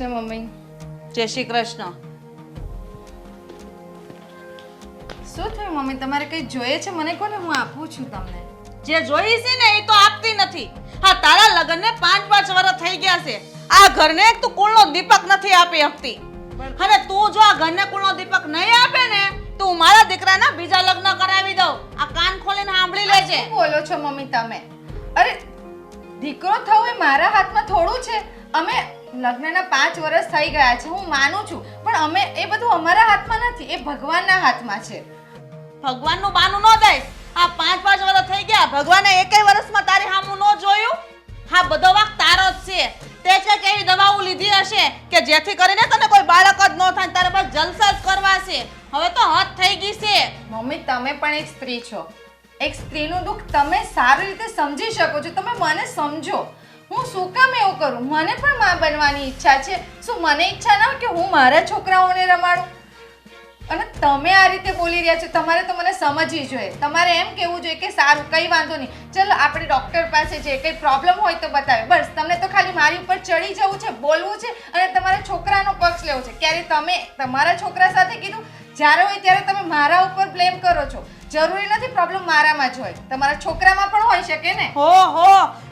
Krishna mummy. જય શ્રી કૃષ્ણ. શું થયું મમ્મી? તમારે કંઈ જોઈએ છે? મને કોને હું આપું છું તમને? જે જોઈ છે ને એ તો આપતી નથી. હા તારા લગ્નને પાંચ પાંચ વર્ષ થઈ ગયા છે. આ ઘરને તું કુળનો દીપક નથી આપી શકતી. અને તું જો આ ઘરને કુળનો દીપક નહીં આપે ને તો હું મારા દીકરાના બીજા લગ્ન કરાવી દઉં. આ કાન ખોલીને સાંભળી લેજે. શું બોલો છો મમ્મી તમે? અરે દીકરો થવું એ મારા હાથમાં થોડું છે. અમે લગ્નના પાંચ વર્ષ થઈ ગયા છે હું માનું છું. પણ અમે એ બધું અમારા હાથમાં નથી એ ભગવાનના હાથમાં છે. ભગવાનનું બાનું ન દઈશ આ પાંચ પાંચ વર્ષ થઈ ગયા. ભગવાને એકેય વર્ષમાં તારી હામું ન જોયું? હા બધો વાક તારો જ છે. તે છે કે એવી દવાઓ લીધી હશે કે જેથી કરીને તને કોઈ બાળક જ ન થાય તારે બસ જલસા જ કરવા છે. હવે તો હદ થઈ ગઈ છે. મમ્મી તમે પણ એક સ્ત્રી છો. એક સ્ત્રીનું દુઃખ તમે સારી રીતે સમજી શકો છો. તમે મને સમજો. હું શું કામ એવું કરું? મને પણ માં બનવાની ઈચ્છા છે. શું મને ઈચ્છા ના કે હું મારા છોકરાઓને રમાડું? અને તમે આ રીતે બોલી રહ્યા છો, તમારે તો મને સમજવી જોઈએ. તમારે એમ કહેવું જોઈએ કે સારું, કંઈ વાંધો નહીં. ચલો, આપણે ડૉક્ટર પાસે જે કંઈ પ્રોબ્લેમ હોય તો બતાવે. બસ, તમને તો ખાલી મારી ઉપર ચડી જવું છે, બોલવું છે અને તમારા છોકરાનો પક્ષ લેવો છે. ક્યારે તમે તમારા છોકરા સાથે કીધું, જ્યારે હોય ત્યારે તમે મારા ઉપર બ્લેમ કરો છો. જરૂરી નથી પ્રોબ્લેમ મારામાં જ હોય. તમારા છોકરામાં પણ હોઈ શકે ને? હો હો.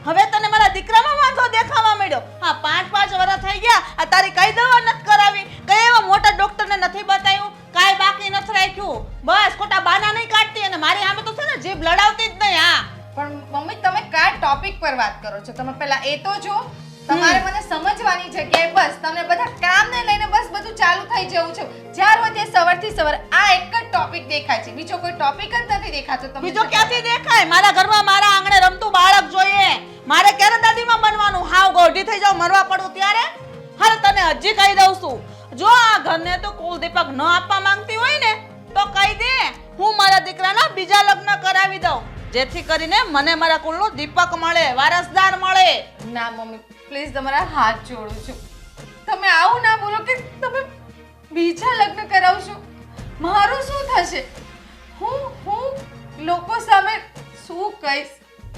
હવે તને મારા દીકરામાં વાંધો દેખાવા મળ્યો હા પાંચ પાંચ વર્ષ થઈ ગયા. આ તારી કઈ દવા નથી કરાવી? કઈ એવા મોટા ડોક્ટરને નથી બતાવ્યું? કાંઈ બાકી નથી રાખ્યું? બસ ખોટા બાના નહીં કાઢતી અને મારી સામે તો છે ને જીભ લડાવતી જ નહીં હા. પણ મમ્મી તમે કયા ટોપિક પર વાત કરો છો? તમે પહેલા એ તો જો તમારે મને સમજવાની જગ્યાએ બસ તમને બધા કામને લઈને બસ બધું ચાલુ થઈ જવું છે. જ્યાર હોય તે સવારથી સવાર ટોપિક દેખાય છે. બીજો કોઈ ટોપિક જ નથી દેખાતો તમને બીજો ક્યાંથી દેખાય? મારા ઘરમાં મારા આંગણે રમતું બાળક જોઈએ. મારે ક્યારે દાદીમાં બનવાનું? હાવ ગોઢી થઈ જાવ મરવા પડું ત્યારે? હાલ તને હજી કહી દઉં છું. જો આ ઘરને તો કુલદીપક ન આપવા માંગતી હોય ને તો કહી દે. હું મારા દીકરાના બીજા લગ્ન કરાવી દઉં. જેથી કરીને મને મારા કુલનો દીપક મળે વારસદાર મળે. ના મમ્મી પ્લીઝ તમારા હાથ જોડું છું. તમે આવું ના બોલો કે તમે બીજા લગ્ન કરાવશો. મારું શું થશે? હું હું લોકો સામે શું કહીશ?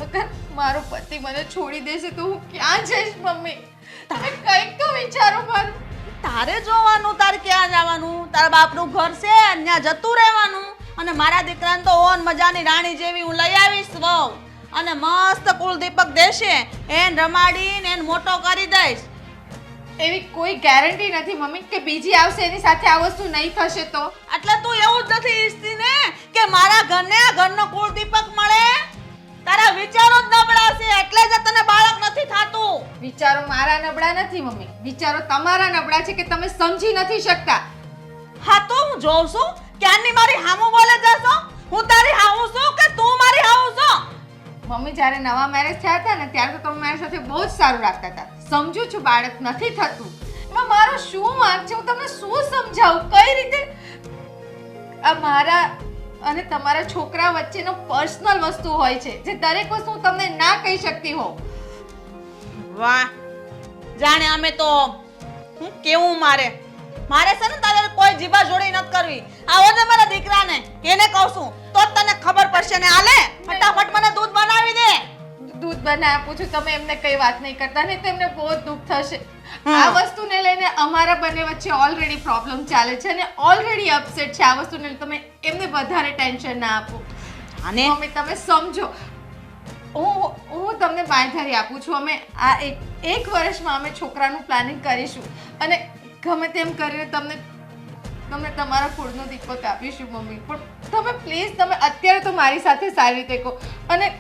અગર મારો પતિ મને છોડી દેશે તો હું ક્યાં જઈશ, મમ્મી? તમે કંઈક તો વિચારો મારું. તારે જોવાનું, તારે ક્યાં જવાનું? તારા બાપનું ઘર છે, ત્યાં જતું રહેવાનું. અને મારા દીકરાને તો ઓન મજાની રાણી જેવી હું લઈ આવીશ, વહુ. અને મસ્ત કુલદીપક દેશે, એને રમાડીને એને મોટો કરી દઈશ. એવી કોઈ ગેરંટી નથી મમ્મી કે બીજી આવશે એની સાથે આ વસ્તુ નહીં થશે તો? એટલે તું એવું જ નથી ઈચ્છતી ને કે મારા ઘરને આ ઘરનો કુળદીપક મળે? તારા વિચારો જ નબળા છે એટલે જ તને બાળક નથી થાતું. વિચારો મારા નબળા નથી મમ્મી. વિચારો તમારા નબળા છે કે તમે સમજી નથી શકતા. હા તો હું જોઉં છું ક્યારની મારી હામું બોલે જશો? હું તારી હામું છું કે તું મારી હામું છો? મમ્મી જ્યારે નવા મેરેજ થયા હતા ને ત્યારે તો તમે મારી સાથે બહુ જ સારું રાખતા હતા. સમજુ છું બાળક નથી થતું. એમાં મારો શું વાંક છે? હું તમને શું સમજાવું? કઈ રીતે? આ મારા અને તમારા છોકરા વચ્ચેનો પર્સનલ વસ્તુ હોય છે જે દરેક વસ્તુ હું તમને ના કહી શકતી હોઉં. વાહ. જાણે અમે તો હું કેવું મારે? મારે છે ને તારે કોઈ જીભા જોડી નથી કરવી. આવો ને મારા દીકરાને એને કહું છું તો તને ખબર પડશે ને. આલે ફટાફટ મને દૂધ બનાવી દે. દૂધ બનાવી આપું છું તમે એમને કઈ વાત નહીં કરતા નહીં તો એમને બહુ દુઃખ થશે. આ વસ્તુને લઈને અમારા બંને વચ્ચે ઓલરેડી પ્રોબ્લેમ ચાલે છે અને ઓલરેડી અપસેટ છે આ વસ્તુને તમે એમને વધારે ટેન્શન ના આપો. અને? મમ્મી તમે સમજો. હું હું તમને બાંધારી આપું છું. અમે આ એક એક વર્ષમાં અમે છોકરાનું પ્લાનિંગ કરીશું. અને ગમે તેમ કરીને તમને તમને તમારા ફૂડનો દીપક આપીશું મમ્મી. પણ તમે પ્લીઝ તમે અત્યારે તો મારી સાથે સારી રીતે કહો. અને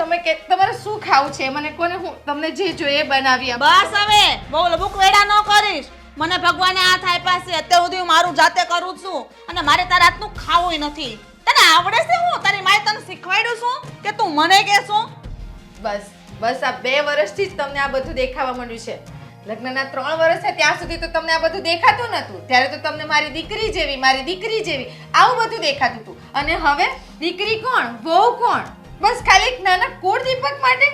તમે કે તમારે શું ખાવું છે? મને કોને હું તમને જે જોઈએ બનાવી આપું. બસ હવે બહુ લબુક વેડા ન કરીશ. મને ભગવાને આ થાય પાસે અત્યાર સુધી હું મારું જાતે કરું જ છું. અને મારે તારા હાથનું ખાવું નથી. તને આવડે છે હું તારી માએ તને શીખવાડ્યું છું કે તું મને કહેશું બસ બસ આ બે વર્ષથી જ તમને આ બધું દેખાવા માંડ્યું છે. લગ્નના ત્રણ વર્ષ છે ત્યાં સુધી તો તમને આ બધું દેખાતું નહોતું ત્યારે તો તમને મારી દીકરી જેવી મારી દીકરી જેવી આવું બધું દેખાતું હતું. અને હવે દીકરી કોણ? વહુ કોણ? બસ ખાલી એક નાના કુળ દીપક માટે.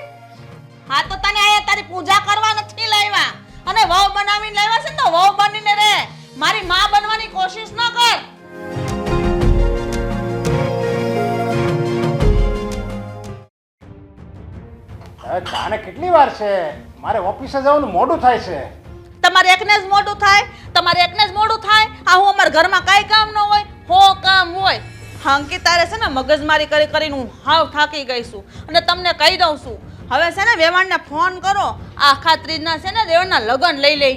હા તો તને અહીંયા તારી પૂજા કરવા નથી લાવ્યા અને વહુ બનાવીને લાવ્યા છે ને તો વહુ બનીને રે મારી માં બનવાની કોશિશ ન કર. તાને કેટલી વાર છે? મારે ઓફિસે જવાનું મોડું થાય છે. તમારે એકને જ મોડું થાય. તમારે એકને જ મોડું થાય. આ હું અમારા ઘરમાં કાંઈ કામ ન હોય હો કામ હોય. હા તારે છે ને મગજમારી કરી કરીને હું હાવ થાકી ગઈ છું અને તમને કહી દઉં છું. હવે છે ને વેવાણને ફોન કરો. આખા ત્રીજના છે ને દેવણના લગ્ન લઈ લઈ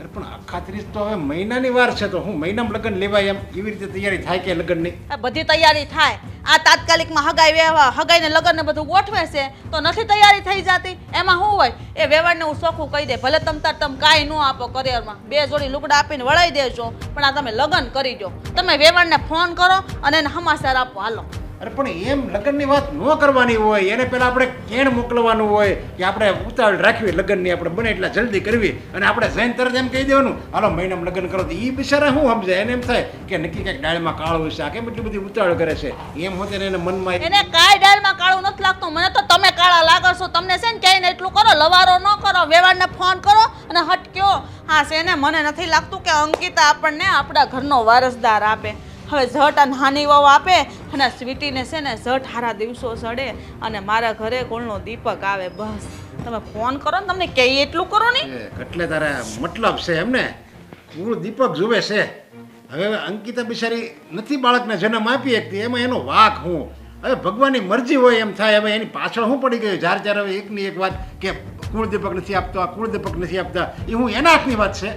અરે પણ આખા ત્રીજ તો હવે મહિનાની વાર છે તો હું મહિનામાં લગ્ન લેવાય એમ? એવી રીતે તૈયારી થાય કે લગ્નની? આ બધી તૈયારી થાય. આ તાત્કાલિકમાં હગાઈ વહેવા હગાઈને લગ્નને બધું ગોઠવે છે, તો નથી તૈયારી થઈ જતી? એમાં શું હોય? એ વ્યવહારને હું સોખું કહી દે, ભલે તમ તાર તમે કાંઈ ન આપો કરિયરમાં. બે જોડી લુગડા આપીને વળાઈ દેજો, પણ આ તમે લગ્ન કરી દો તમે વેવાણને ફોન કરો અને એને સમાચાર આપો, હાલો. અરે પણ એમ લગ્નની વાત ન કરવાની હોય, એને પહેલાં આપણે કેણ મોકલવાનું હોય કે આપણે ઉતાવળ રાખવી, લગ્નની આપણે બને એટલા જલ્દી કરવી અને આપણે જૈન તરત એમ કહી દેવાનું, હાલો મહિનામાં લગ્ન કરો. તો એ બિચારા શું સમજે? એને એમ થાય કે નક્કી કંઈક ડાળમાં કાળું છે આ કેમ એટલી બધી ઉતાવળ કરે છે? એમ હોતે એને મનમાં એને કાંઈ ડાળમાં કાળું નથી લાગતું. મને તો તમે કાળા લાગો તમને છે ને ક્યાંય એટલું કરો, લવારો ન કરો વેવાણને ફોન કરો અને હટક્યો. હા, છે ને, મને નથી લાગતું કે અંકિતા આપણને આપણા ઘરનો વારસદાર આપે. હવે ઝટ અને હાની વહુ આપે અને સ્વીટીને છે ને ઝટ હારા દિવસો ચડે અને મારા ઘરે કોળનો દીપક આવે બસ. તમે ફોન કરો ને તમને કે એટલું કરો ને. એટલે તારે મતલબ છે એમને પૂરું દીપક જુએ છે. હવે અંકિતા બિચારી નથી બાળકને જન્મ આપી શકતી એમાં એનો વાક હું. હવે ભગવાનની મરજી હોય એમ થાય હવે એની પાછળ હું પડી ગયું. જ્યારે જ્યારે હવે એકની એક વાત કે કુળદીપક નથી આપતો આ કુળદીપક નથી આપતા એ હું એના હાથની વાત છે.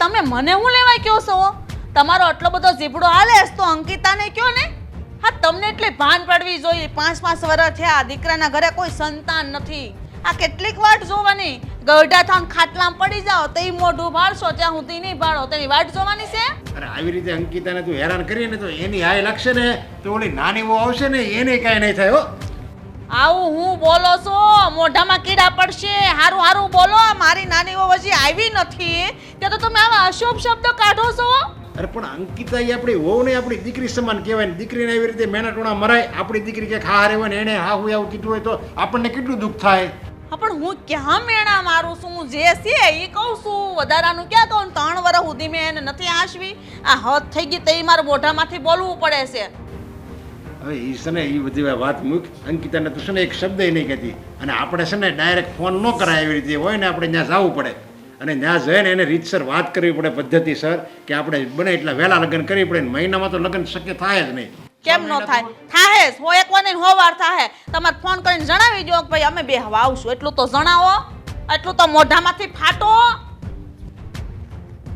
તમે મને હું લેવાય કયો છો? તમારો આટલો બધો ઝીપડો હાલે છે તો અંકિતાને કયો ને? હા તમને એટલે ભાન પડવી જોઈએ. પાંચ પાંચ વર્ષ થયા દીકરાના ઘરે કોઈ સંતાન નથી. આ કેટલીક વાટ જોવાની. ગઢા થાન ખાટલામાં પડી જાઓ તો એ મોઢું ભાળશો ત્યાં સુધી નહીં ભાળો. તેની વાટ જોવાની છે? અરે આવી રીતે અંકિતાને તું હેરાન કરીએ ને તો એની હાય લાગશે ને તો ઓલી નાની વહુ આવશે ને એને કાંઈ નહીં થાય હો. આવું હું બોલો છો? મોઢામાં કીડા પડશે. હારું હારું બોલો. મારી નાની વહુ હજી આવી નથી. ત્યાં તો તમે આવા અશુભ શબ્દ કાઢો છો? અરે પણ અંકિતા એ આપણી વહુ ને આપણી દીકરી સમાન કહેવાય ને દીકરીને એવી રીતે મહેનટોણા મરાય આપણી દીકરી કે ખા હોય ને એને હા હું આવું કીધું હોય તો આપણને કેટલું દુઃખ થાય? હા પણ હું ક્યાં મેણા મારું છું? જે છે એ કહું છું. વધારાનું ક્યાં કહું? ત્રણ વર્ષ સુધી મેં એને નથી આશવી આ હદ થઈ ગઈ તે મારા મોઢામાંથી બોલવું પડે છે. હવે એ છે ને એ બધી વાત મૂક. અંકિતાને તું છે ને એક શબ્દ નહીં કહેતી. અને આપણે છે ને ડાયરેક્ટ ફોન ન કરાય એવી રીતે હોય ને આપણે ત્યાં જવું પડે. અને ત્યાં જઈને એને રીતસર વાત કરવી પડે પદ્ધતિસર કે આપણે બને એટલા વહેલા લગ્ન કરવી પડે મહિનામાં તો લગ્ન શક્ય થાય જ નહીં. કેમ ન થાય? થાય જ. હો એક વાર હો વાર થાય તમારે ફોન કરીને જણાવી દો કે ભાઈ અમે બે હવા આવશું. એટલું તો જણાવો. એટલું તો મોઢામાંથી ફાટો.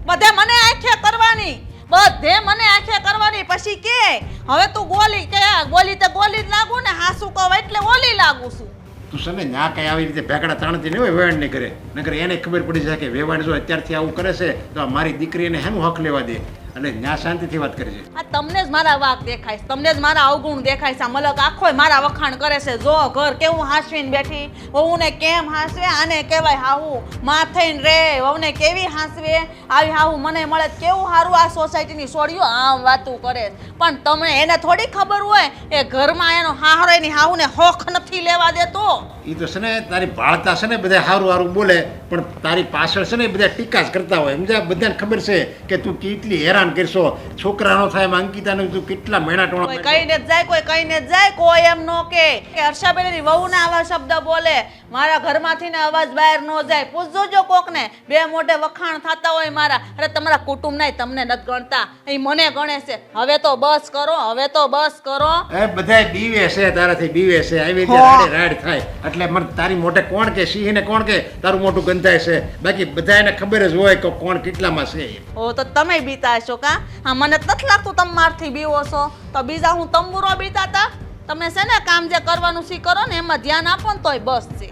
બધે મને આંખે કરવાની. બધે મને આંખે કરવાની. પછી કે? હવે તું ગોલી કે ગોલી તે ગોલી જ લાગુ ને હાસુ કહો એટલે ઓલી લાગુ છું. તું છે ને ત્યાં કઈ આવી રીતે ભેગડા તાણતી નહીં હોય વેવાણ નહીં કરે. નકર એને ખબર પડી જાય કે વેવાણ જો અત્યારથી આવું કરે છે, તો મારી દીકરીને હેનું હક લેવા દે. અને ત્યાં શાંતિથી વાત કરજે. આ તમને જ મારા વાક દેખાય છે તમને જ મારા અવગુણ દેખાય છે. આ મલક આખોય મારા વખાણ કરે છે. જો ઘર કેવું હાંસવીને બેઠી વહુને કેમ હાંસવે આને કહેવાય હાવું માં થઈને રે વહુને કેવી હાંસવે? આવી હાવું મને મળે તો કેવું સારું આ સોસાયટીની છોડીઓ આમ વાતું કરે છે. પણ તમને એને થોડી ખબર હોય એ ઘરમાં એનો હાહરો એની હાવુને હોખ નથી લેવા દેતો. એ તો છે ને તારી ભાળતા છે ને બધા સારું સારું બોલે પણ તારી પાછળ છે ને બધા ટીકા જ કરતા હોય. સમજ્યા? બધાને ખબર છે કે તું કેટલી હેરાન કરશો? છોકરાનો એમાં અંકિતાને તું કેટલા કોઈ ટોણા કહીને જ જાય કોઈ કહીને જ જાય કોઈ એમ નો કે. કે હર્ષાબેનની વહુને આવા શબ્દ બોલે મારા ઘરમાંથી ને અવાજ બહાર નો જાય. પૂછજો જો કોકને બે મોઢે વખાણ થતા હોય મારા. અરે તમારા કુટુંબ નહીં તમને નથી ગણતા. એ મને ગણે છે. હવે તો બસ કરો હવે તો બસ કરો. એ બધાય બીવે છે તારાથી બીવે છે. આવી રીતે. રાડે રાડ થાય. એટલે મને તારી મોઢે કોણ કે સિંહને કોણ કે તારું મોઢું ગંધાય છે. બાકી બધાને ખબર જ હોય કે કોણ કેટલામાં છે ઓ તો તમે બીતા છો. કા? હા મને નથી લાગતું તમે મારથી બીવો છો. તો બીજા હું તંબુરો બીતા હતા તમે છે ને કામ જે કરવાનું શી કરો ને એમાં ધ્યાન આપો ને તોય બસ છે.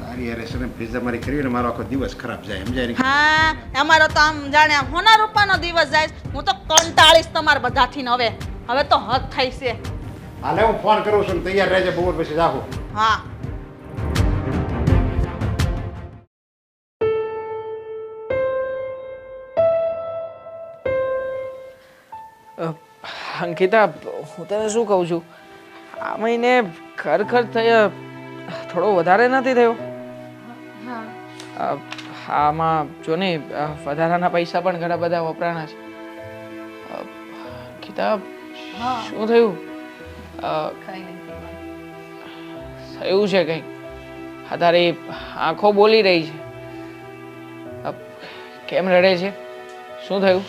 તારી યારે છે ને મારી કરી ને મારો આખો દિવસ ખરાબ જાય સમજાય હા અમારો તો આમ જાણે આમ હોના રૂપાનો દિવસ જાય હું તો કંટાળીશ તમારા બધાથી ને હવે. હવે તો હદ થઈ છે. હાલે હું ફોન કરું છું તૈયાર રહેજે બપોર પછી જાહું. હા. અંકિતા હું તને શું કહું છું? આ મહિને ખરખર થયા થોડો વધારે નથી થયો? આમાં જો ને વધારાના પૈસા પણ ઘણા બધા વપરાણા છે. અંકિતા શું થયું? થયું છે કંઈક? હા તારી આંખો બોલી રહી છે. કેમ રડે છે? શું થયું?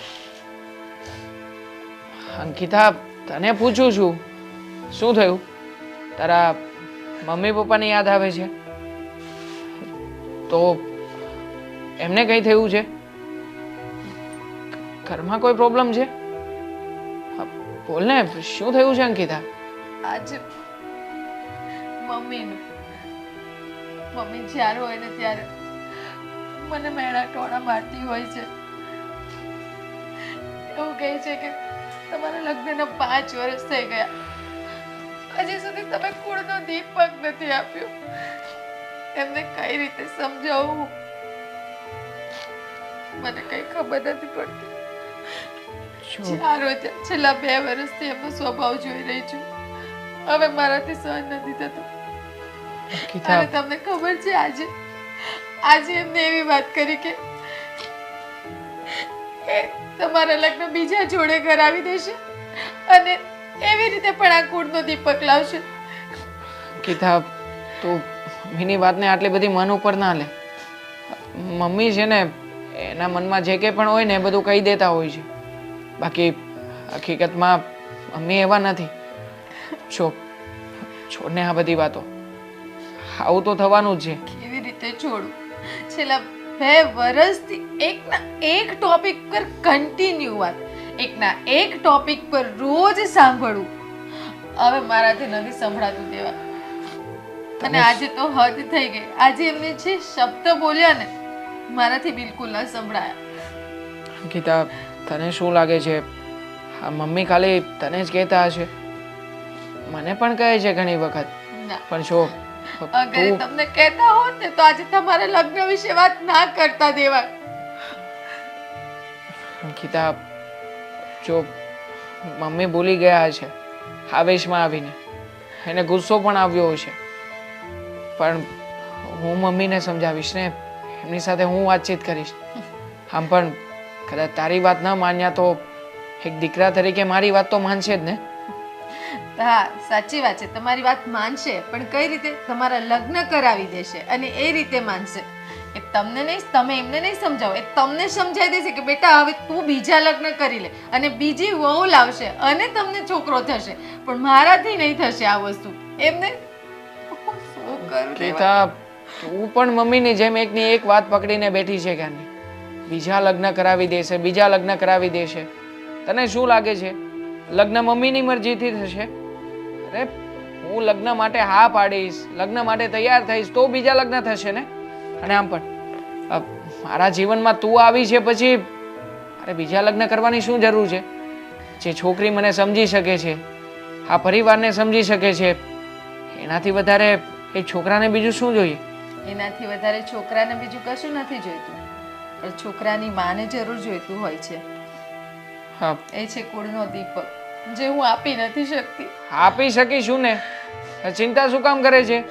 અંકિતા, તને પૂછું છું, શું થયું? તારા મમ્મી પપ્પાની યાદ આવે છે? તો એમને કંઈ થયું છે? ઘરમાં કોઈ પ્રોબ્લેમ છે? બોલને શું થયું છે અંકિતા? આજે મમ્મીનું, મમ્મી જ્યારે હોય ને ત્યારે મને મેળા ટોળા મારતી હોય છે. એવું કહે છે કે તમારા લગ્નના પાંચ વર્ષ થઈ ગયા. હજી સુધી તમે કુળનો દીપક નથી આપ્યો. એમને કઈ રીતે સમજાવું? મને કઈ ખબર નથી પડતી. ચારો છેલ્લા બે વર્ષથી એમનો સ્વભાવ જોઈ રહી છું. હવે મારાથી સહન નથી થતું. તમને ખબર છે આજે? આજે એમને એવી વાત કરી કે એ તમારા લગ્ન બીજા જોડે કરાવી દેશે અને એવી રીતે પણ આ કુળનો દીપક લાવશે. કીધા તું મીની વાતને આટલી બધી મન ઉપર ના લે. મમ્મી છે ને એના મનમાં જે કંઈ પણ હોય ને એ બધું કહી દેતા હોય છે. બાકી હકીકતમાં મમ્મી એવા નથી. છો છોડને આ બધી વાતો. આવું તો થવાનું જ છે. કેવી રીતે છોડું? છેલ્લા બે વર્ષથી એકના એક ટોપિક પર કન્ટિન્યુ વાત. એકના એક ટોપિક પર રોજ સાંભળવું. હવે મારાથી નથી સંભળાતું દેવા અને આજે તો હદ થઈ ગઈ. આજે એમને જે શબ્દ બોલ્યા ને મારાથી બિલકુલ ન સંભળાયા. અંકિતા તને શું લાગે છે? આ મમ્મી ખાલી તને જ કહેતા હશે? મને પણ કહે છે ઘણી વખત. પણ જો અગર એ તમને કહેતા હોત ને તો આજે તમારા લગ્ન વિશે વાત ના કરતા દેવા. અંકિતા જો મમ્મી ભૂલી ગયા છે આવેશમાં આવીને. એને ગુસ્સો પણ આવ્યો છે પણ હું મમ્મીને સમજાવીશ ને એમની સાથે હું વાતચીત કરીશ. આમ પણ કદાચ તારી વાત ન માન્યા તો એક દીકરા તરીકે મારી વાત તો માનશે જ ને? હા, સાચી વાત છે. તમારી વાત માનશે, પણ કઈ રીતે? તમારા લગ્ન કરાવી દેશે અને એ રીતે માનશે. એ તમને નહીં, તમે એમને નહીં સમજાવો. એ તમને સમજાવી દેશે કે બેટા, હવે તું બીજા લગ્ન કરી લે અને બીજી વહુ લાવશે અને તમને છોકરો થશે. પણ મારાથી નહીં થશે આ વસ્તુ. એમને? કેતા, તું પણ મમ્મીની જેમ એકની એક વાત પકડીને બેઠી છે કે બીજા લગ્ન કરાવી દેશે, બીજા લગ્ન કરાવી દેશે. તને શું લાગે છે? લગ્ન મમ્મીની મરજીથી થશે? અરે હું લગ્ન માટે હા પાડીશ લગ્ન માટે તૈયાર થઈશ તો બીજા લગ્ન થશે ને? અને આમ પણ મારા જીવનમાં તું આવી છે પછી અરે બીજા લગ્ન કરવાની શું જરૂર છે? જે છોકરી મને સમજી શકે છે આ પરિવારને સમજી શકે છે એનાથી વધારે એ છોકરાને બીજું શું જોઈએ? એનાથી વધારે છોકરાને બીજું કશું નથી જોઈતું. પણ છોકરાની માને જરૂર જોઈતું હોય છે. હા. એ છે કુળનો દીપક. જે હું આપી નથી શકતી. આપી શકીશું ને? ચિંતા શું કામ કરે છે?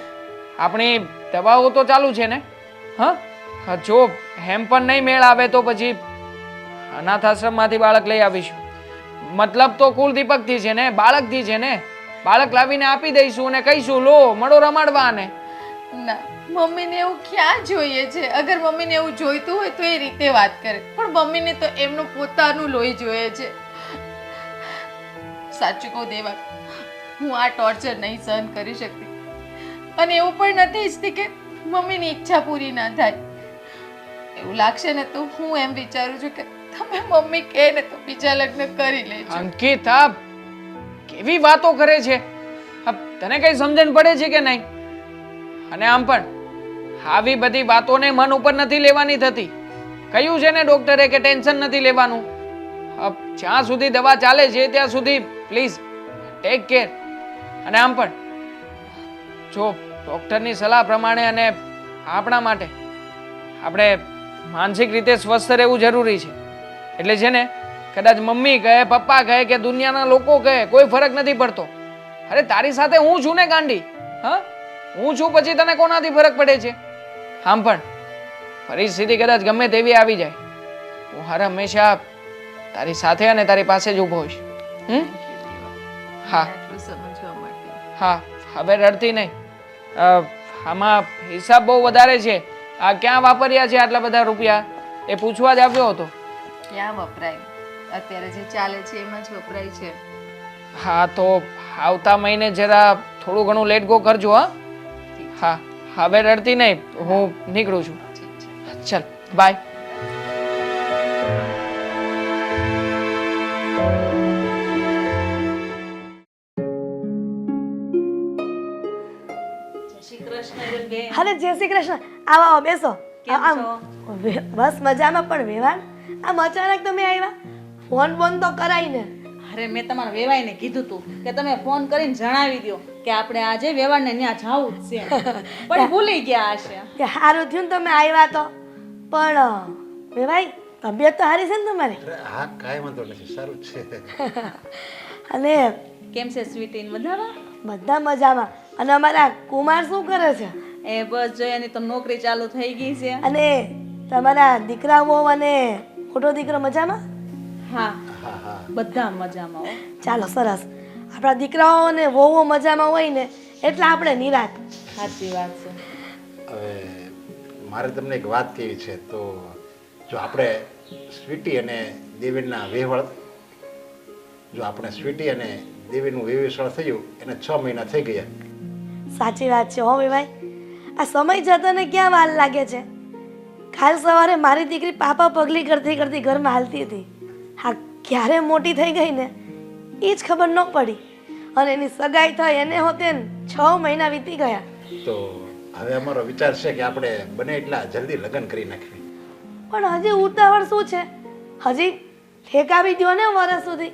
આપણી દવાઓ તો ચાલુ છે ને? હા? જો હેમ પણ નહીં મેળ આવે તો પછી અનાથ આશ્રમમાંથી બાળક લઈ આવીશું. મતલબ તો કુલદીપકથી છે ને? બાળકથી છે ને? બાળક લાવીને આપી દઈશું અને કહીશું લો મળો રમાડવા ને ના મમ્મીને એવું ક્યાં જોઈએ છે? અગર મમ્મીને એવું જોઈતું હોય તો એ રીતે વાત કરે. પણ મમ્મીને તો એમનું પોતાનું લોહી જોઈએ છે. સાચું કહું દેવા, હું આ ટોર્ચર નહીં સહન કરી શકતી. અને એવું પણ નથી ઈચ્છતી કે મમ્મીની ઈચ્છા પૂરી ના થાય. એવું લાગશે ને તો હું એમ વિચારું છું કે તમે મમ્મી કહે ને તો બીજા લગ્ન કરી લેજો. અંકિતા કેવી વાતો કરે છે? તને કઈ સમજણ પડે છે કે નહીં? અને આમ પણ, આવી બધી વાતોને મન ઉપર નથી લેવાની થતી. કહ્યું છે ને ડોક્ટરે કે ટેન્શન નથી લેવાનું? જ્યાં સુધી દવા ચાલે છે, ત્યાં સુધી પ્લીઝ ટેક કેર અને આમ પણ, જો ડોક્ટરની સલાહ પ્રમાણે અને આપણા માટે, આપણે માનસિક રીતે સ્વસ્થ રહેવું જરૂરી છે. એટલે છે ને, કદાચ મમ્મી કહે, પપ્પા કહે કે દુનિયાના લોકો કહે, કોઈ ફરક નથી પડતો. અરે, તારી સાથે હું છું ને ગાંડી? હા? હું છું પછી તને કોનાથી ફરક પડે છે? આમ પણ, પરિસ્થિતિ કદાચ ગમે તેવી આવી જાય. હું હર હંમેશા તારી સાથે અને તારી પાસે જ ઊભો હોઈશ. હમ? હા. આટલું સમજવા માટે હા હવે રડતી નહીં. આમાં હિસાબ બહુ વધારે છે. આ ક્યાં વાપર્યા છે આટલા બધા રૂપિયા? એ પૂછવા જ આવ્યો હતો. ક્યાં વપરાય? અત્યારે જે ચાલે છે એમાં જ વપરાય છે. હા તો આવતા મહિને જરા થોડું ઘણું લેટ ગો કરજો હા. હા હવે રડતી નહીં હું નીકળું છે. ચાલ બાય અરે જય શ્રી કૃષ્ણ. આવો આવો બેસો. કેમ આમ, છો? બસ મજામાં પણ વેવાણ. આમ અચાનક તમે આવ્યા ફોન બોન તો કરાઈને અરે મેં તમારા વેવાઈને કીધું તું કે તમે ફોન કરીને જણાવી દો કે આપણે આજે વેવાણને ત્યાં જવું જ છે. પણ ભૂલી ગયા હશે. કે સારું થયું ને તમે આવ્યા તો. પણ વેવાઈ તબિયત તો સારી છે ને તમારી? અરે હા કાંઈ વાંધો નથી. સારું છે. અને કેમ છે સ્વીટીન મજામાં બધા મજામાં. અને અમારા કુમાર શું કરે છે? એ બસ જો એની તો નોકરી ચાલુ થઈ ગઈ છે. અને તમારા દીકરાઓ અને મોટો દીકરો મજામાં? હા હા હા બધા મજામાં હો. ચાલો સરસ. આપણા દીકરાઓ અને વહુઓ મજામાં હોય ને એટલે આપણે નિરાત. સાચી વાત છે. હવે મારે તમને એક વાત કહેવી છે તો જો આપણે સ્વીટી અને દેવીના વેવળ જો આપણે સ્વીટી અને દેવીનું વેવેસળ થયું એને છ મહિના થઈ ગયા. સાચી વાત છે હો ભાઈ આ સમય જતાને ક્યાં વાર લાગે છે? કાલ સવારે મારી દીકરી પાપા પગલી કરતી કરતી ઘરમાં હાલતી હતી. હા ક્યારે મોટી થઈ ગઈ ને એ જ ખબર ન પડી. અને એની સગાઈ થઈ એને હોતે છ મહિના વીતી ગયા. તો હવે અમારો વિચાર છે કે આપણે બને એટલા જલ્દી લગ્ન કરી નાખીએ. પણ હજી ઉતાવળ શું છે? હજી ઠેકાવી દો ને વર્ષ સુધી.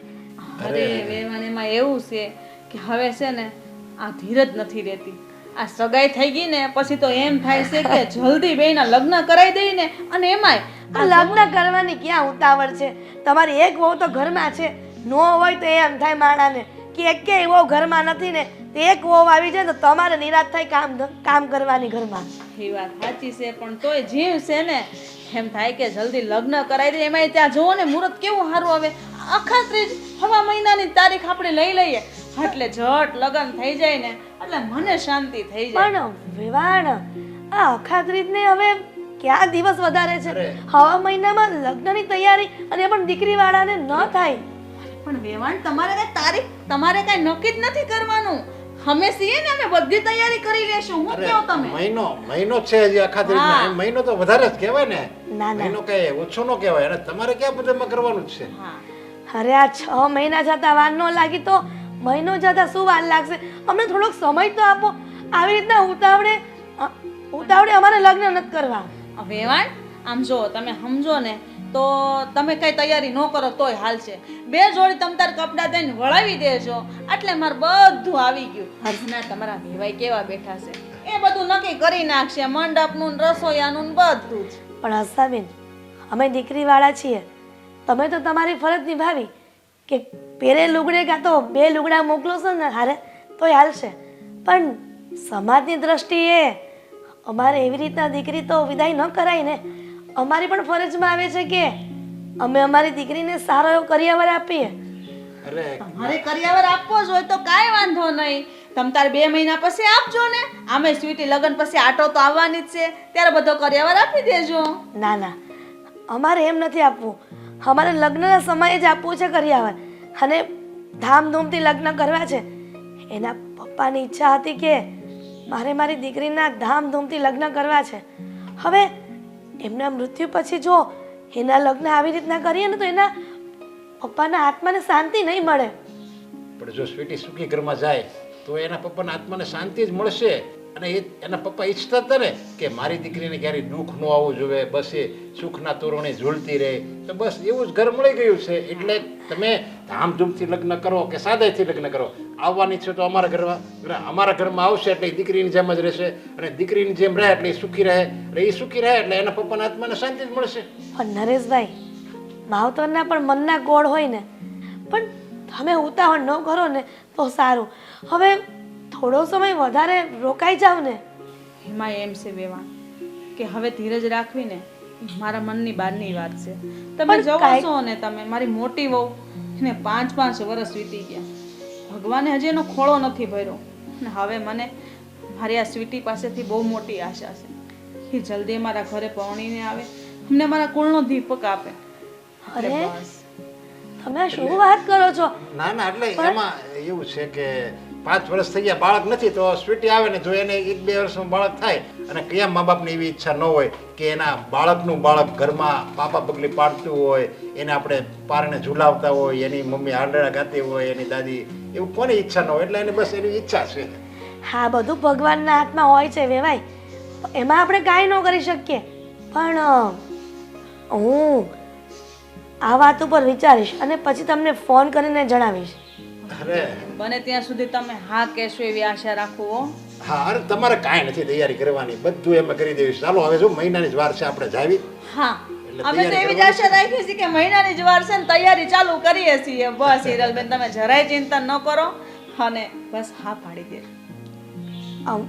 અરે વેવાણ એમાં એવું છે કે હવે છે ને આ ધીરજ નથી રહેતી. આ સગાઈ થઈ ગઈ ને પછી તો એમ થાય છે કે જલ્દી બેયના લગ્ન કરાવી દઈ ને અને એમાંય આ લગ્ન કરવાની ક્યાં ઉતાવળ છે? તમારી એક વહુ તો ઘરમાં છે. નો હોય તો એમ થાય માણાને કે એકેય વહુ ઘરમાં નથી ને એક વહુ આવી જાય તો તમારે નિરાશ થાય કામ કામ કરવાની ઘરમાં. એ વાત સાચી છે પણ તોય જીવ છે ને એમ થાય કે જલ્દી લગ્ન કરાવી દે. એમાંય ત્યાં જુઓ ને મુહૂર્ત કેવું સારું આવે. આખા ત્રીજ હવા મહિનાની તારીખ આપણે લઈ લઈએ. એટલે જટ લગ્ન થઈ જાય ને એટલે મને શાંતિ થઈ જાય. પણ વેવાણ આ અખાત્રીજને હવે ક્યાં દિવસ વધારે છે? હવા મહિનામાં લગ્નની તૈયારી અને એ દીકરી વાળાને ન થાય. પણ વેવાણ તમારે કઈ તારીખ તમારે કઈ નક્કી જ નથી કરવાનું. અમે સીએ ને અમે બધી તૈયારી કરી લેશું. હું કહો તમે? મહિનો મહિનો છે હજી આખા દિવસમાં. મહિનો તો વધારે જ કહેવાય ને. ના ના. મહિનો કઈ ઓછો નો કહેવાય. અને તમારે ક્યાં બધામાં કરવાનું છે? અરે આ છ મહિના જતા વાર ન લાગી તો મહિનો જતા શું વાર લાગશે? અમને થોડોક સમય તો આપો. આવી રીતના ઉતાવળે ઉતાવળે અમારે લગ્ન નથી કરવા. વેવાણ આમ જો તમે સમજો ને તો તમે કઈ તૈયારી ન કરો તોય હાલશે બે જોડી તમ તાર કપડાં દઈને વળાવી દેજો. એટલે મારે બધું આવી ગયું. હર્ષના તમારા વેવાઈ કેવા બેઠા છે? એ બધું નક્કી કરી નાખશે મંડપનું ને રસોઈયાનું ને બધું જ. પણ હર્ષાબેન અમે દીકરીવાળા છીએ. તમે તો તમારી ફરજ નિભાવી. કે પેરે લુગડે કાં તો બે લુગડા મોકલો છો ને હારે તો હાલશે. પણ સમાજની દ્રષ્ટિએ અમારે એવી રીતના દીકરી તો વિદાય ન કરાય ને. અમારી પણ ફરજમાં આવે છે કે અમે અમારી દીકરીને સારો એવો કરિયાવર આપીએ. અરે તમારે કરિયાવર આપવો જ હોય તો કાંઈ વાંધો નહીં. તમ તારે બે મહિના પછી આપજો ને. આમે સ્વીટી લગ્ન પછી આટો તો આવવાની જ છે. ત્યારે બધો કરિયાવર આપી દેજો. ના ના. અમારે એમ નથી આપવું. અમારે લગ્નના સમયે જ આપવું છે કરિયાવર અને ધામધૂમથી લગ્ન કરવા છે. એના પપ્પાની ઈચ્છા હતી કે મારે મારી દીકરીના ધામધૂમથી લગ્ન કરવા છે. હવે એમના મૃત્યુ પછી જો એના લગ્ન આવી રીતના કરીએ ને તો એના પપ્પાના આત્માને શાંતિ નહીં મળે. પણ જો સ્વીટી સુખી ઘરમાં જાય, તો એના પપ્પાના આત્માને શાંતિ જ મળશે. અને એ એના પપ્પા ઈચ્છતા હતા ને કે મારી દીકરીને ક્યારેય દુઃખ ન આવવું જોઈએ, બસ એ સુખના તોરણે ઝૂલતી રહે. તો બસ એવું જ ઘર મળી ગયું છે. એટલે તમે ધામધૂમથી લગ્ન કરો કે સાદાઈથી લગ્ન કરો. આવવાની છે તો અમારા ઘરમાં. અમારા ઘરમાં આવશે એટલે દીકરીની જેમ જ રહેશે. અને દીકરીની જેમ રહે એટલે સુખી રહે. એટલે એ સુખી રહે એટલે એના પપ્પાના આત્માને શાંતિ જ મળશે. પણ નરેશભાઈ, માવતરના પણ મનના ગોળ હોય ને. પણ તમે ઉતાવળ ન કરો ને તો સારું. હવે થોડો સમય વધારે રોકાઈ જાવ ને? એમાં એમ છે બેવા કે હવે ધીરજ રાખવી ને મારા મનની બહારની વાત છે. તમે જવાશો જવો છો ને તમે મારી મોટી વહુ એને પાંચ પાંચ વર્ષ વીતી ગયા. ભગવાને હજી એનો ખોળો નથી ભર્યો. ને હવે મને મારી આ સ્વીટી પાસેથી બહુ મોટી આશા છે કે જલ્દી મારા ઘરે પહોંચીને આવે અમને મારા કુળનો દીપક આપે. અરે તમે શું વાત કરો છો? ના ના એટલે એમાં એવું છે કે પાંચ વર્ષ થઈ ગયા, બાળક નથી, તો સ્વીટી આવે ને જો એને એક બે વર્ષનું બાળક થાય. અને કયા મા બાપની એવી ઈચ્છા ન હોય કે એના બાળકનું બાળક ઘરમાં પાપા પગલી પાડતું હોય, એને આપણે પારણે ઝુલાવતા હોય, એની મમ્મી આંડળા ગાતી હોય, એની દાદી, એવું કોની ઈચ્છા ન હોય? એટલે એની બસ એની ઈચ્છા છે. હા, બધું ભગવાનના હાથમાં હોય છે વેવાય. એમાં આપણે કાંઈ ન કરી શકીએ. પણ હું આ વાત ઉપર વિચારીશ અને પછી તમને ફોન કરીને જણાવીશ. બને ત્યાં સુધી તમે હા કહેશો એવી આશા રાખો હા. અરે તમારે કાંઈ નથી તૈયારી કરવાની. બધું એમ કરી દેવી. ચાલો હવે જો મહિનાની જ વાર છે આપણે જાવી. હા અમે તો એવી જ આશા રાખીએ છીએ કે મહિનાની જ વાર છે ને તૈયારી ચાલુ કરીએ છીએ. બસ હિરલબેન તમે જરાય ચિંતા ન કરો. અને બસ હા પાડી દે. આમ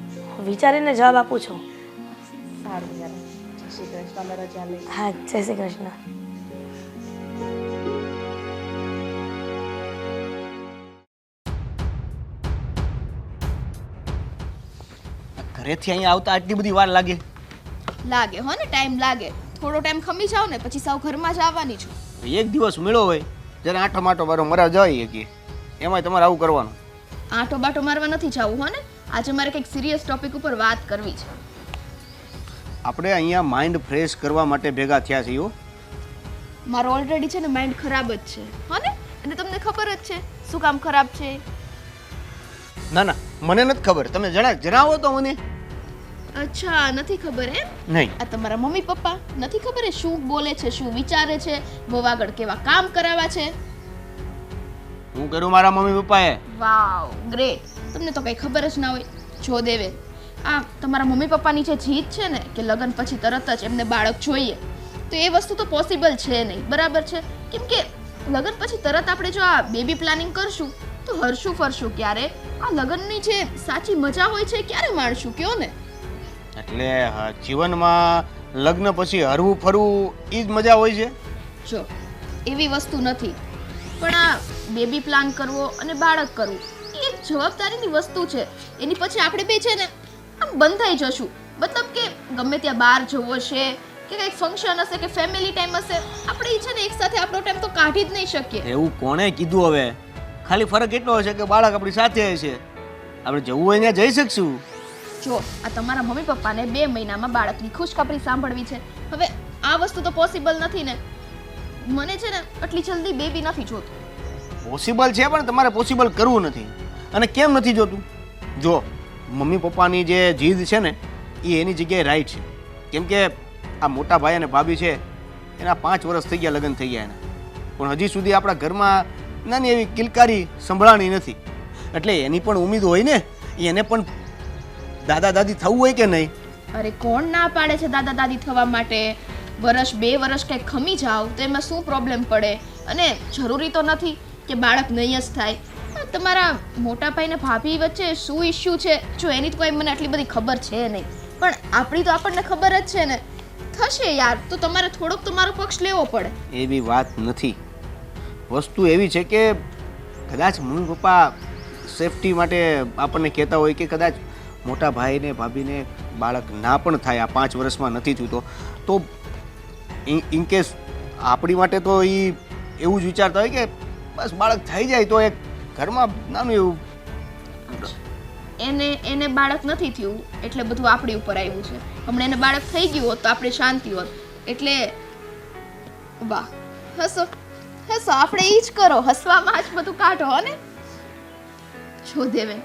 વિચારીને જવાબ આપું છું? સારું જય શ્રી કૃષ્ણ હા જય શ્રી કૃષ્ણ. ઘરેથી અહીંયા આવતા આટલી બધી વાર લાગે. લાગે હો ને ટાઈમ લાગે. થોડો ટાઈમ ખમી જાવ ને પછી સાવ ઘરમાં જ આવવાની છું. એક દિવસ મળ્યો હોય જ્યારે આઠો માટો મારો મરા જઈએ કે. એમાંય તમારે આવું કરવાનું. આંટો બાટો મારવા નથી જવું હો ને? આજે મારે કંઈક સિરિયસ ટોપિક ઉપર વાત કરવી છે. આપણે અહીંયા માઇન્ડ ફ્રેશ કરવા માટે ભેગા થયા છીએ હો. મારો ઓલરેડી છે ને માઇન્ડ ખરાબ જ છે. હો ને? અને તમને ખબર જ છે શું કામ ખરાબ છે? ના ના મને નથી ખબર. તમે જણા જણાવો તો મને. અચ્છા નથી ખબર એમ? નહીં. આ તમારા મમ્મી પપ્પા? નથી ખબર એ શું બોલે છે શું વિચારે છે બહુ આગળ કેવા કામ કરાવવા છે? હું કરું મારા મમ્મી પપ્પાએ? વાવ ગ્રેટ તમને તો કઈ ખબર જ ના હોય. જો દેવે આ તમારા મમ્મી પપ્પાની જે જીત છે ને કે લગ્ન પછી તરત જ એમને બાળક જોઈએ તો એ વસ્તુ તો પોસિબલ છે નહીં. બરાબર છે? કેમ કે લગ્ન પછી તરત આપણે જો આ બેબી પ્લાનિંગ કરશું તો હરશું ફરશું ક્યારે? આ લગ્નની જે સાચી મજા હોય છે ક્યારે માણશું કયો ને? એટલે જીવનમાં લગ્ન પછી હરવું ફરવું એ જ મજા હોય છે? જો એવી વસ્તુ નથી. પણ આ બેબી પ્લાન કરવો અને બાળક કરવું એ એક જવાબદારીની વસ્તુ છે. એની પછી આપણે બે છે ને આમ બંધાઈ જશું. મતલબ કે ગમે ત્યાં બહાર જવો છે કે કંઈક ફંક્શન હશે કે ફેમિલી ટાઈમ હશે આપણે એ છે ને એકસાથે આપણો ટાઈમ તો કાઢી જ નહીં શકીએ. એવું કોણે કીધું હવે? ખાલી ફરક એટલો હશે કે બાળક આપણી સાથે હશે. આપણે જવું હોય ત્યાં જઈ શકશું. જો આ તમારા મમ્મી પપ્પાને બે મહિનામાં બાળકની ખુશખબરી સાંભળવી છે. હવે આ વસ્તુ તો પોસિબલ નથી ને. મને છે ને આટલી જલ્દી બેબી નથી જોતું. પોસિબલ છે પણ તમારે પોસિબલ કરવું નથી. અને કેમ નથી જોતું? જો મમ્મી પપ્પાની જે જીદ છે ને, એ એની જગ્યાએ રાઈટ છે. કેમ કે આ મોટા ભાઈ અને ભાભી છે, એના પાંચ વર્ષ થઈ ગયા, લગ્ન થઈ ગયા એના. પણ હજી સુધી આપણા ઘરમાં નાની એવી કિલકારી સંભળાણી નથી. એટલે એની પણ ઉમેદ હોય ને, એને પણ દાદા દાદી થવું હોય કે નહીં? અરે કોણ ના પાડે છે દાદા દાદી થવા માટે? વર્ષ બે વર્ષ કંઈક ખમી જાવ તો એમાં શું પ્રોબ્લેમ પડે? અને જરૂરી તો નથી કે બાળક નહીં જ થાય. તમારા મોટા ભાઈ ને ભાભી વચ્ચે શું ઇશ્યુ છે? જો એની તો કોઈ મને આટલી બધી ખબર છે નહીં. પણ આપણી તો આપણને ખબર જ છે ને. થશે યાર તો તમારે થોડોક તો મારો પક્ષ લેવો પડે. એવી વાત નથી. વસ્તુ એવી છે કે કદાચ મમ્મી પપ્પા સેફટી માટે આપણને કહેતા હોય કે કદાચ મોટા ભાઈને, ભાભીને બાળક ના પણ થાય, આ પાંચ વર્ષમાં નથી થયું તો. ઇનકેસ ઇન કેસ આપણી માટે તો એ એવું જ વિચારતા હોય કે બસ બાળક થઈ જાય તો એક ઘરમાં નાનું એવું. એને એને બાળક નથી થયું એટલે બધું આપણી ઉપર આવ્યું છે. હમણાં એને બાળક થઈ ગયું હોત તો આપણે શાંતિ હોત. એટલે વાહ, હસો હસો, આપણે એ જ કરો. હસવામાં જ બધું કાઢો ને. જો દેવેન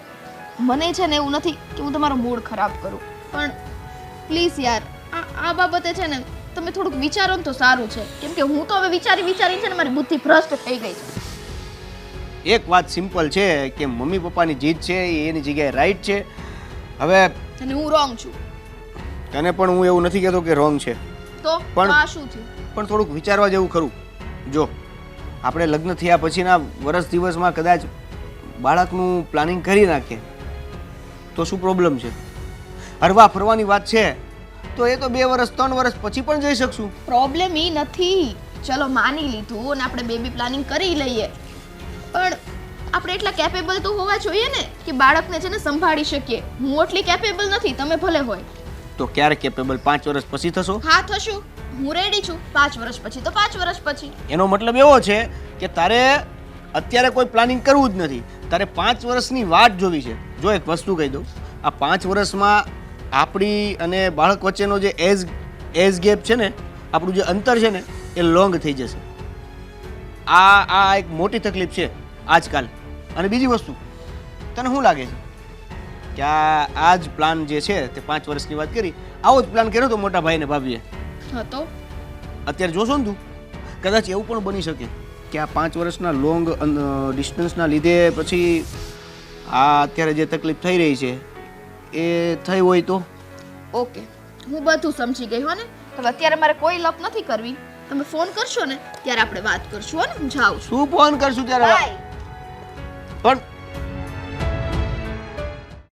મને છે ને એવું નથી કે હું તમારો મૂડ ખરાબ કરું. પણ પ્લીઝ યાર આ આ બાબતે છે ને તમે થોડુંક વિચારો ને તો સારું છે. કેમ કે હું તો હવે વિચારી વિચારી છે ને મારી બુદ્ધિ ભ્રષ્ટ થઈ ગઈ છે. એક વાત સિમ્પલ છે કે મમ્મી પપ્પાની જીત છે એ એની જગ્યાએ રાઈટ છે. હવે અને હું રોંગ છું. તને પણ હું એવું નથી કહેતો કે રોંગ છે. તો પણ- આ શું થયું? પણ થોડુંક વિચારવા જેવું ખરું. જો આપણે લગ્ન થયા પછીના વર્ષ દિવસમાં કદાચ બાળકનું પ્લાનિંગ કરી નાખીએ. તો શું પ્રોબ્લેમ છે? હરવા ફરવાની વાત છે તો એ તો બે વર્ષ ત્રણ વર્ષ પછી પણ જઈ શકશું. પ્રોબ્લેમ એ નથી. ચલો માની લીધું અને આપણે બેબી પ્લાનિંગ કરી લઈએ. પણ આપણે એટલા કેપેબલ તો હોવા જોઈએ ને કે બાળકને છે ને સંભાળી શકીએ. હું એટલી કેપેબલ નથી તમે ભલે હોય. તો ક્યારે કેપેબલ પાંચ વર્ષ પછી થશો? હા થશું. હું રેડી છું. પાંચ વર્ષ પછી તો પાંચ વર્ષ પછી. એનો મતલબ એવો છે કે તારે અત્યારે કોઈ પ્લાનિંગ કરવું જ નથી. તારે પાંચ વર્ષની વાટ જોવી છે. જો એક વસ્તુ કહી દઉં આ પાંચ વર્ષમાં આપણી અને બાળક વચ્ચેનો જે એજ એજ ગેપ છે ને આપણું જે અંતર છે ને એ લોંગ થઈ જશે. આ આ એક મોટી તકલીફ છે આજકાલ. અને બીજી વસ્તુ તને શું લાગે છે? કે આ આ જ પ્લાન જે છે તે પાંચ વર્ષની વાત કરી આવો જ પ્લાન કર્યો તો મોટા ભાઈને ભાભીએ. હા તો? અત્યારે જોશો ને તું કદાચ એવું પણ બની શકે. કે આ પાંચ વર્ષના લોંગ ડિસ્ટન્સના લીધે પછી આ અત્યારે જે તકલીફ થઈ રહી છે એ થઈ હોય તો? ઓકે. હું બધું સમજી ગઈ હો ને હવે અત્યારે મારે કોઈ લપ નથી કરવી. તમે ફોન કરશો ને ત્યારે આપણે વાત કરશું હો ને હું જાઉં છું. શું ફોન કરશું ત્યારે? પણ